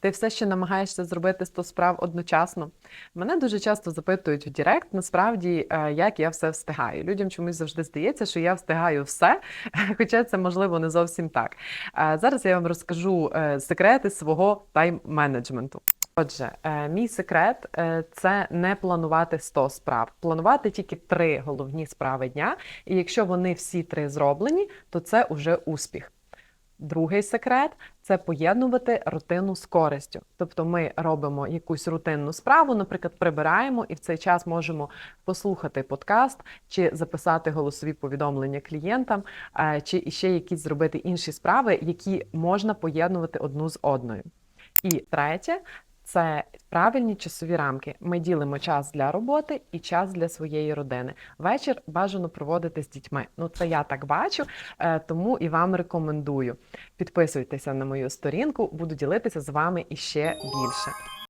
Ти все ще намагаєшся зробити 100 справ одночасно. Мене дуже часто запитують в Директ, насправді, е, як я все встигаю. Людям чомусь завжди здається, що я встигаю все, хоча це можливо не зовсім так. Е, Зараз я вам розкажу е, секрети свого тайм-менеджменту. Отже, мій секрет це не планувати 100 справ, планувати тільки три головні справи дня. І якщо вони всі три зроблені, то це уже успіх. Другий секрет це поєднувати рутину з користю. Тобто ми робимо якусь рутинну справу, наприклад, прибираємо і в цей час можемо послухати подкаст чи записати голосові повідомлення клієнтам, е, чи ще якісь зробити інші справи, які можна поєднувати одну з одною. І третє. Це правильні часові рамки. Ми ділимо час для роботи і час для своєї родини. Вечір бажано проводити з дітьми. Ну це я так бачу, е, тому і вам рекомендую. Підписуйтеся на мою сторінку, буду ділитися з вами іще більше.